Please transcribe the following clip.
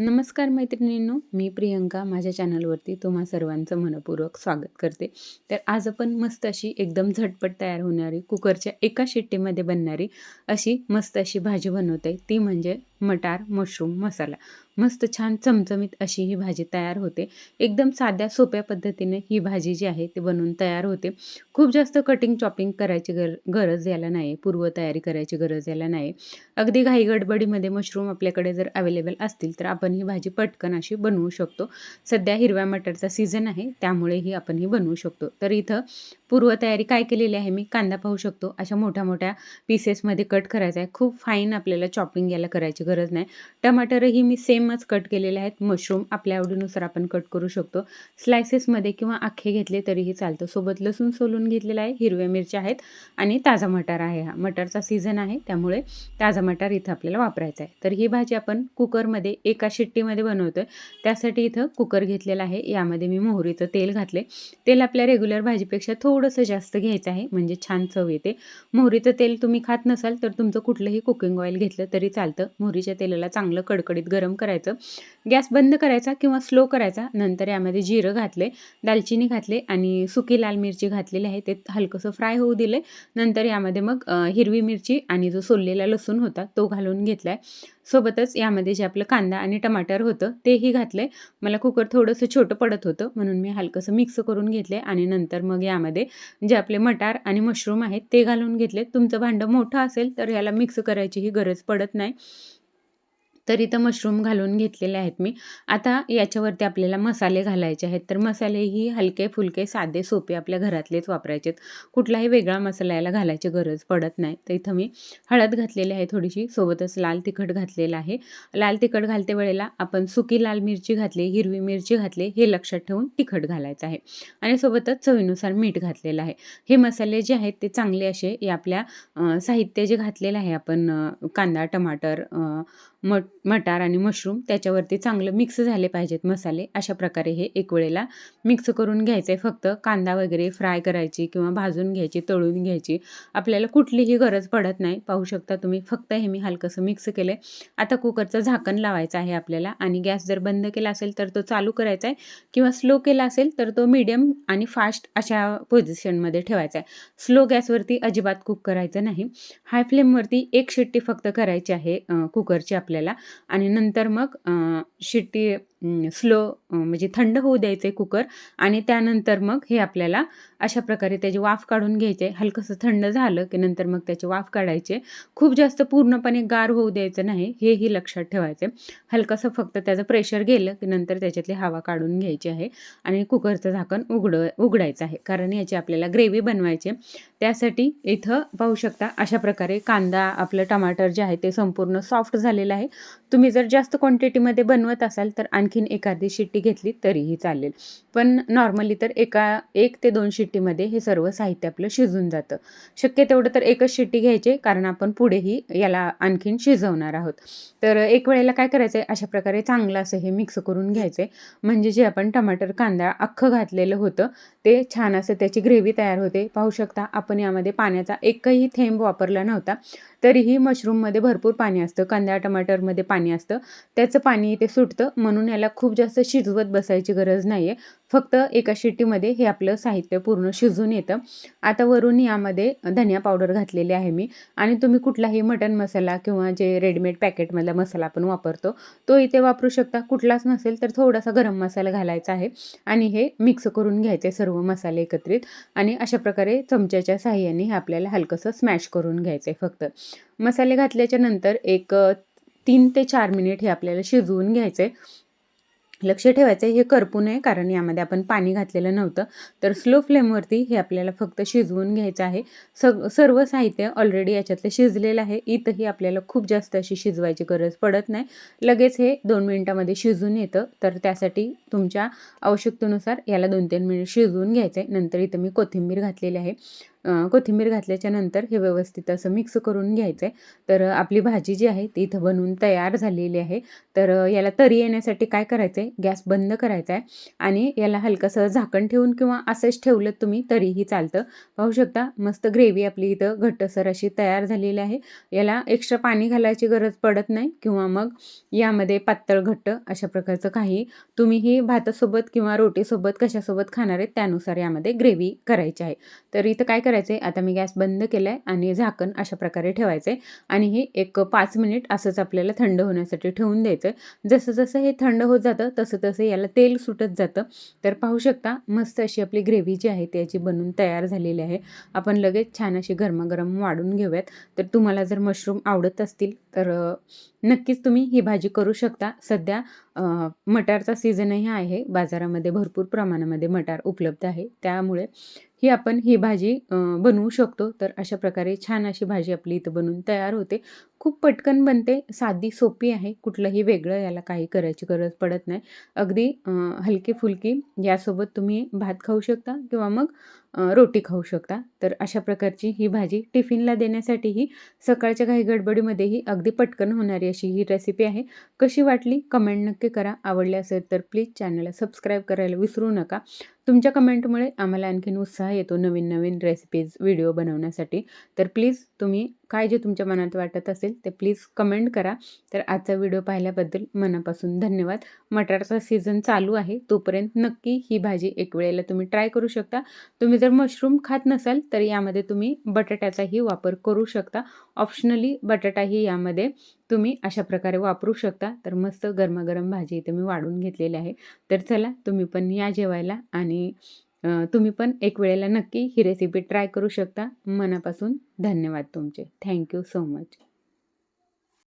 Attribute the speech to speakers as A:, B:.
A: नमस्कार मैत्रिणींनो मी प्रियंका माझ्या चॅनलवरती तुम्हा सर्वांचं मनपूर्वक स्वागत करते. तर आज आपण मस्त अशी एकदम झटपट तयार होणारी कुकरच्या एका शिट्टीमध्ये बनणारी अशी मस्त अशी भाजी बनवते. ती म्हणजे मटार मशरूम मसाला. मस्त छान चमचमीत अशी ही भाजी तयार होते. एकदम साध्या सोप्या पद्धतीने ही भाजी जी आहे ती बनवून तयार होते. खूप जास्त कटिंग चॉपिंग करायची गर गरज याला नाही पूर्वतयारी करायची गरज याला नाही अगदी घाई गडबडीमध्ये मशरूम आपल्याकडे जर अवेलेबल असतील तर आपण ही भाजी पटकन अशी बनवू शकतो. सध्या हिरव्या मटरचा सीझन आहे त्यामुळे ही आपण ही बनवू शकतो. तर इथं पूर्वतयारी काय केलेली आहे मी? कांदा पाहू शकतो. अशा मोठ्या मोठ्या पीसेसमध्ये कट करायचा आहे. खूप फाईन आपल्याला चॉपिंग याला करायची गरज नाही. टमाटरही मी सेमच कट केलेले आहेत. मशरूम आपल्या आवडीनुसार आपण कट करू शकतो. स्लायसेसमध्ये किंवा अख्खे घेतले तरीही चालतं. सोबत लसूण सोलून घेतलेला आहे. हिरव्या मिरच्या आहेत आणि ताजा मटार आहे हा. मटारचा सीझन आहे त्यामुळे ताजा मटार इथं आपल्याला वापरायचा आहे. तर ही भाजी आपण कुकरमध्ये एका शिट्टीमध्ये बनवतो आहे त्यासाठी इथं कुकर घेतलेला आहे. यामध्ये मी मोहरीचं तेल घातले तेल आपल्या रेग्युलर भाजीपेक्षा थोडंसं जास्त घ्यायचं आहे. म्हणजे छान चव येते. मोहरीचं तेल तुम्ही खात नसाल तर तुमचं कुठलंही कुकिंग ऑइल घेतलं तरी चालतं. मोहरीच्या तेलाला चांगलं कडकडीत गरम करायचं. गॅस बंद करायचा किंवा स्लो करायचा. नंतर यामध्ये जिरं घातले दालचिनी घातले आणि सुकी लाल मिरची घातलेली आहे. ते हलकंसं फ्राय होऊ दिले नंतर यामध्ये मग हिरवी मिरची आणि जो सोललेला लसूण होता तो घालून घेतला आहे सोबतच यामध्ये जे आपलं कांदा आणि टमाटर होतं तेही घातलं आहे मला कुकर थोडंसं छोटं पडत होतं म्हणून मी हलकंसं मिक्स करून घेतले आणि नंतर मग यामध्ये जे आपले मटार आणि मशरूम आहेत ते घालून घेतले तुमचं भांडं मोठं असेल तर याला मिक्स करायचीही गरज पडत नाही. तर इथं मशरूम घालून घेतलेले आहेत मी. आता याच्यावरती आपल्याला मसाले घालायचे आहेत. तर मसालेही हलके फुलके साधे सोपे आपल्या घरातलेच वापरायचे आहेत कुठलाही वेगळा मसाला याला घालायची गरज पडत नाही. तर इथं मी हळद घातलेली आहे थोडीशी. सोबतच लाल तिखट घातलेलं आहे. लाल तिखट घालते वेळेला आपण सुकी लाल मिरची घातली हिरवी मिरची घातली हे लक्षात ठेवून तिखट घालायचं आहे. आणि सोबतच चवीनुसार मीठ घातलेलं आहे. हे मसाले जे आहेत ते चांगले असे या आपल्या साहित्य जे घातलेलं आहे आपण कांदा टमाटर मट मटार आणि मशरूम त्याच्यावरती चांगलं मिक्स झाले पाहिजेत मसाले. अशा प्रकारे हे एक वेळेला मिक्स करून घ्यायचे. फक्त कांदा वगैरे फ्राय करायची किंवा भाजून घ्यायची तळून घ्यायची. आपल्याला कुठलीही गरज पडत नाही. पाहू शकता तुम्ही फक्त हे मी हलकंसं मिक्स केले आता कुकरचं झाकण लावायचं आहे आपल्याला आणि गॅस जर बंद केला असेल तर तो चालू करायचा आहे किंवा स्लो केला असेल तर तो मीडियम आणि फास्ट अशा पोझिशनमध्ये ठेवायचा आहे. स्लो गॅसवरती अजिबात कुक करायचं नाही. हाय फ्लेमवरती एक शिट्टी फक्त करायची आहे कुकरची आपल्याला. आणि नंतर मग शिट्टी स्लो म्हणजे थंड होऊ द्यायचं आहे कुकर आणि त्यानंतर मग हे आपल्याला अशा प्रकारे त्याची वाफ काढून घ्यायचे. हलकंसं थंड झालं की नंतर मग त्याची वाफ काढायचे. खूप जास्त पूर्णपणे गार होऊ द्यायचं नाही हेही लक्षात ठेवायचं. हलकंसं फक्त त्याचं प्रेशर गेलं की नंतर त्याच्यातली हवा काढून घ्यायची आहे आणि कुकरचं झाकण उघड उघडायचं आहे. कारण याची आपल्याला ग्रेव्ही बनवायची. त्यासाठी इथं पाहू शकता अशा प्रकारे कांदा आपलं टमाटर जे आहे ते संपूर्ण सॉफ्ट झालेलं आहे. तुम्ही जर जास्त क्वांटिटीमध्ये बनवत असाल तर आणखीन एखादी शिट्टी घेतली तरीही चालेल. पण नॉर्मली तर एका एक ते दोन शिट्टीमध्ये हे सर्व साहित्य आपलं शिजून जातं. शक्य तेवढं तर एकच शिट्टी घ्यायचे कारण आपण पुढेही याला आणखीन शिजवणार आहोत. तर एक वेळेला काय करायचं आहे अशा प्रकारे चांगलं असं हे मिक्स करून घ्यायचं आहे म्हणजे जे आपण टमाटर कांदा अख्खं घातलेलं होतं ते छान असं त्याची ग्रेव्ही तयार होते. पाहू शकता आपण यामध्ये पाण्याचा एकही थेंब वापरला नव्हता. तरीही मशरूममध्ये भरपूर पाणी असतं. कांदा टमाटरमध्ये पाणी असतं. त्याचं पाणी ते सुटतं. म्हणून याला खूप जास्त शिजवत बसायची गरज नाही आहे फक्त एका शिट्टीमध्ये हे आपलं साहित्य पूर्ण शिजून येतं. आता वरून यामध्ये धनिया पावडर घातलेली आहे मी. आणि तुम्ही कुठलाही मटन मसाला किंवा जे रेडीमेड पॅकेटमधला मसाला आपण वापरतो तो इथे वापरू शकता. कुठलाच नसेल तर थोडासा गरम मसाला घालायचा आहे. आणि हे मिक्स करून घ्यायचे सर्व मसाले एकत्रित. आणि अशा प्रकारे चमच्याच्या साह्याने हे आपल्याला हलकंसं स्मॅश करून घ्यायचं आहे फक्त. मसाले घातल्याच्या नंतर एक तीन ते चार मिनिट हे आपल्याला शिजवून घ्यायचं आहे लक्ष ठेवायचं आहे हे करपू नये कारण यामध्ये आपण पाणी घातलेलं नव्हतं. तर स्लो फ्लेमवरती हे आपल्याला फक्त शिजवून घ्यायचं आहे. सग सर्व साहित्य ऑलरेडी याच्यातलं शिजलेलं आहे. इथंही आपल्याला खूप जास्त अशी शिजवायची गरज पडत नाही. लगेच हे दोन मिनटामध्ये शिजून येतं. तर त्यासाठी तुमच्या आवश्यकतेनुसार याला दोन तीन मिनिट शिजवून घ्यायचं आहे नंतर इथं मी कोथिंबीर घातलेली आहे. कोथिंबीर घातल्याच्या नंतर हे व्यवस्थित असं मिक्स करून घ्यायचं आहे तर आपली भाजी जी आहे ती इथं बनवून तयार झालेली आहे. तर याला तरी येण्यासाठी काय करायचं आहे गॅस बंद करायचा आहे आणि याला हलकंसं झाकण ठेवून किंवा असंच ठेवलं तुम्ही तरीही चालतं. पाहू शकता मस्त ग्रेव्ही आपली इथं घट्टसर अशी तयार झालेली आहे. याला एक्स्ट्रा पाणी घालायची गरज पडत नाही किंवा मग यामध्ये पातळ घट्ट अशा प्रकारचं काही तुम्ही ही भातासोबत किंवा रोटीसोबत कशासोबत खाणार आहेत त्यानुसार यामध्ये ग्रेव्ही करायची आहे. तर इथं काय करायचं आहे आता मी गॅस बंद केला आहे आणि झाकण अशा प्रकारे ठेवायचं आहे आणि हे एक पाच मिनिट असंच आपल्याला थंड होण्यासाठी ठेवून द्यायचं आहे जसं जसं हे थंड होत जातं तसं तसं याला तेल सुटत जातं. तर पाहू शकता मस्त अशी आपली ग्रेव्ही जी आहे त्याची बनून तयार झालेली आहे. आपण लगेच छान अशी गरमागरम वाढून घेऊयात. तर तुम्हाला जर मशरूम आवडत असतील तर नक्कीच तुम्ही ही भाजी करू शकता. सध्या मटारचा सीझनही आहे. बाजारामध्ये भरपूर प्रमाणामध्ये मटार उपलब्ध आहे. त्यामुळे ही आपण ही भाजी बनवू शकतो. तर अशा प्रकारे छान अशी भाजी आपली इथं बनवून तयार होते. खूप पटकन बनते साधी सोपी आहे. कुठलंही वेगळं याला काही करायची गरज पडत नाही. अगदी हलकी फुलकी यासोबत तुम्ही भात खाऊ शकता किंवा मग रोटी खाऊ शकता. तर अशा प्रकारची ही भाजी टिफिनला देण्यासाठीही सकाळच्या काही गडबडीमध्येही अगदी पटकन होणारी अशी ही रेसिपी आहे. कशी वाटली? कमेंट नक्की करा. आवडली असेल तर प्लीज चॅनलला सबस्क्राईब करायला विसरू नका. तुमच्या कमेंटमुळे आम्हाला आणखीन उत्साह येतो नवीन नवीन रेसिपीज व्हिडिओ बनवण्यासाठी. तर प्लीज तुम्ही काय जे तुमच्या मनात वाटत असेल ते प्लीज कमेंट करा. तर आजचा व्हिडिओ पाहिल्याबद्दल मनापासून धन्यवाद. मटारचा सीझन चालू आहे तोपर्यंत नक्की ही भाजी एक वेळेला तुम्ही ट्राय करू शकता. तुम्ही जर मशरूम खात नसाल तर यामध्ये तुम्ही बटाट्याचाही वापर करू शकता. ऑप्शनली बटाटाही यामध्ये तुम्ही अशा प्रकारे वापरू शकता. तर मस्त गरमागरम भाजी इथे मी वाढून घेतलेली आहे. तर चला तुम्ही पण या जेवायला आणि तुम्ही पण एक वेळेला नक्की ही रेसिपी ट्राय करू शकता. मनापासून धन्यवाद तुमचे. Thank you so much